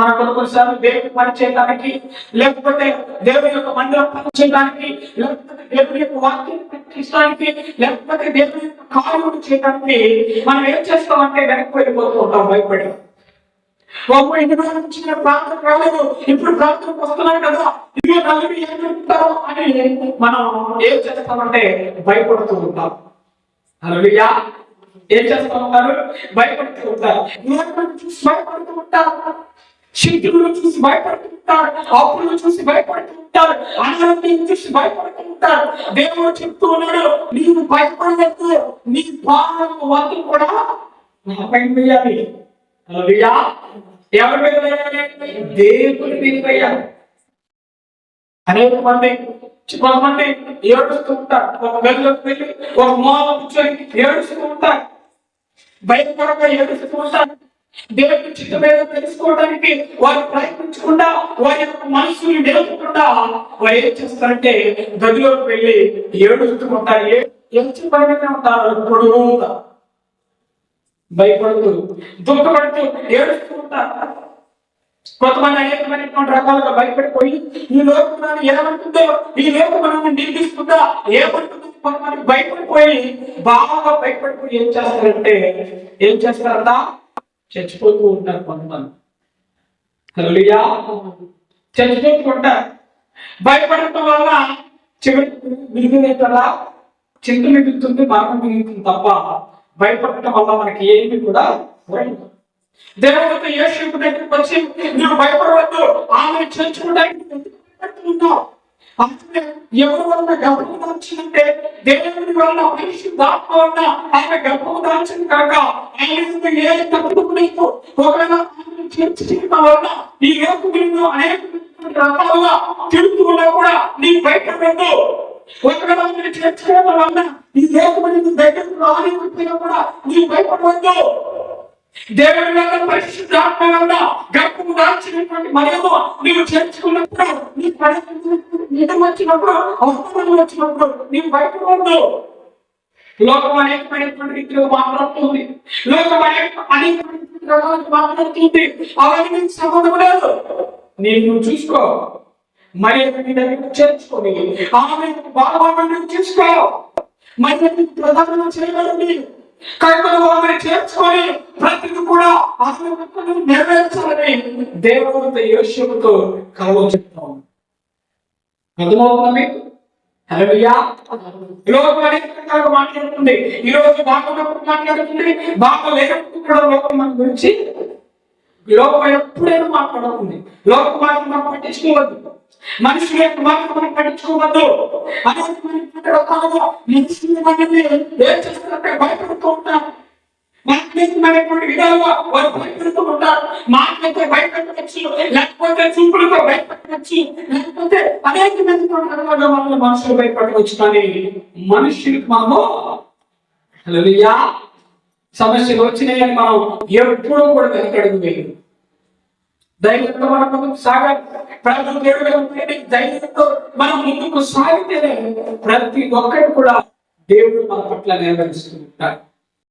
మనం కొన్ని కొన్నిసార్లు దేవుని పని చేయడానికి లేకపోతే దేవుని యొక్క మందిరం పని చేయడానికి లేకపోతే దేవుని యొక్క వాక్యం ప్రకటించడానికి లేకపోతే దేవుని యొక్క కార్యములు చేయడానికి మనం ఏం చేస్తామంటే వెనక్కి వెళ్ళిపోతూ ఉంటాం భయపడి బాబు ఎన్ని రోజుల నుంచి నేను ప్రార్థన రాలేదు ఇప్పుడు ప్రార్థనకు వస్తున్నాను కదా ఇదిగో నలుగురు ఏం చెప్తారో అని మనం ఏం చేస్తామంటే భయపడుతూ ఉంటాం. హల్లెలూయా. ఏం చేస్తూ ఉంటారు భయపడుతూ ఉంటారు భయపడుతూ ఉంటారు శిల్పులను చూసి భయపడుతుంటారు అప్పులను చూసి భయపడుతుంటారు అనారోగ్యం చూసి భయపడుతుంటారు. దేవుడు చెప్తూ ఉన్నాడు నీవు భయపడలేదు నీ పాదం వంతు కూడా నాపై వేయాలి. హల్లెలూయా. ఎవరి మీద వేయాలి? దేవుని మీద వేయాలి. అనేక మంది కొంతమంది ఏడుస్తూ ఉంటారు. ఒక గదిలోకి వెళ్ళి ఒక మూల కూర్చొని ఏడుస్తూ ఉంటారు. భయపడగా ఏడుస్తూ ఉంటారు. దేవుడి చిత్తమేదో తెలుసుకోవడానికి వారు ప్రయత్నించకుండా వారి యొక్క మనసుని నిలపకుండా వారు ఏం చేస్తారంటే గదిలోకి వెళ్ళి ఏడుస్తూ ఉంటారు. ఏ పైన ఉంటారు? పొడుగుగా భయపడుతూ దుఃఖపడుతూ ఏడుస్తూ ఉంటారు. కొంతమంది అనేకమైనటువంటి రకాలుగా భయపడిపోయి ఈ లోకం నన్ను ఏమంటుందో ఈ లోకం నన్ను నిందిస్తుందా ఏమంటుందో కొంతమంది భయపడిపోయి బాగా భయపడిపోయి ఏం చేస్తారంటే ఏం చేస్తారంట? చచ్చిపోతూ ఉంటారు కొంతమంది. హల్లెలూయా. చచ్చిపోతూ ఉంటారు భయపడటం వల్ల చివరికి మిగిలినట్లా చింత మిగులుతుంది మరణం మిగులుతుంది తప్ప భయపడటం వల్ల మనకి ఏమి కూడా దేవత దేవుడితో యేసు దగ్గరికి వచ్చి నువ్వు భయపడవద్దు. ఆమెను చేర్చుకోవడానికి ఉన్నావు ఎవరి వల్ల గర్భం దాల్చిందంటే దేవుని వల్ల పరిశుద్ధాత్మ వల్ల ఆయన గర్భం దాల్చింది కాక ఆయన ఏ తప్పు లేదు ఒకవేళ ఆమెను చేర్చడం వల్ల ఈ రేపు నిన్ను అనేక రకాలుగా తిరుగుతున్నా కూడా నీ బయట ఒకవేళ ఆమెను చేర్చుకోవడం వల్ల ఈ లేఖ నిన్ను దగ్గరకు రానిపోయినా కూడా నీ భయపడవద్దు దేవుడి వల్ల పరిశుద్ధాత్మ వల్ల గర్భము దాల్చినటువంటి మరియు నీవు చేర్చుకున్నప్పుడు నీ పరిస్థితి నిజం వచ్చినప్పుడు అవసరం వచ్చినప్పుడు నీవు భయపడవద్దు లోకం అనేకమైనటువంటి రీతిలో మాట్లాడుతుంది లోకం అనేక అనేకమైనటువంటి రకాలకు మాట్లాడుతుంది అవన్నీ నీకు సంబంధం లేదు. నేను నువ్వు చూసుకో. మరి నీ దగ్గర చేర్చుకొని ఆమె బాగా చూసుకో. మరి ప్రధానంగా చేయగలండి కనుక ఆమెను చేర్చుకొని ప్రతిది కూడా ఆమె నెరవేర్చాలని దేవుడితో యోషముతో కలవ చెప్తాను అర్థమవుతుందా మీకు? హల్లెలూయా ఈ రోజు అనేక మాట్లాడుతుంది. ఈ రోజు బాగున్నప్పుడు మాట్లాడుతుంది. బాగా లేనప్పుడు కూడా లోకం మన గురించి లోకం ఎప్పుడైనా మాట్లాడుతుంది. లోకం మాట మనం పట్టించుకోవద్దు. మనుషుల యొక్క మాట మనం పట్టించుకోవద్దు. భయపడుతూ ఉంటారు. మాట్లాడుతున్నటువంటి విధాలుగా వారు భయపెడుతూ ఉంటారు. మాటలతో భయపెట్టవచ్చు లేకపోతే చూపులతో వచ్చి లేకపోతే అనేక మంది రకాలుగా మనల్ని మనుషులు భయపెట్టవచ్చు కానీ మనుషులకు మనము సమస్యలు వచ్చినాయని మనం ఎప్పుడూ కూడా వెనకడుగు వేయదు ధైర్యంతో మనం ముందుకు సాగాలి ప్రార్థన దేవుడు ధైర్యంతో మనం ముందుకు సాగితేనే ప్రతి ఒక్కరు కూడా దేవుడు మన పట్ల నెరవేరుస్తూ ఉంటారు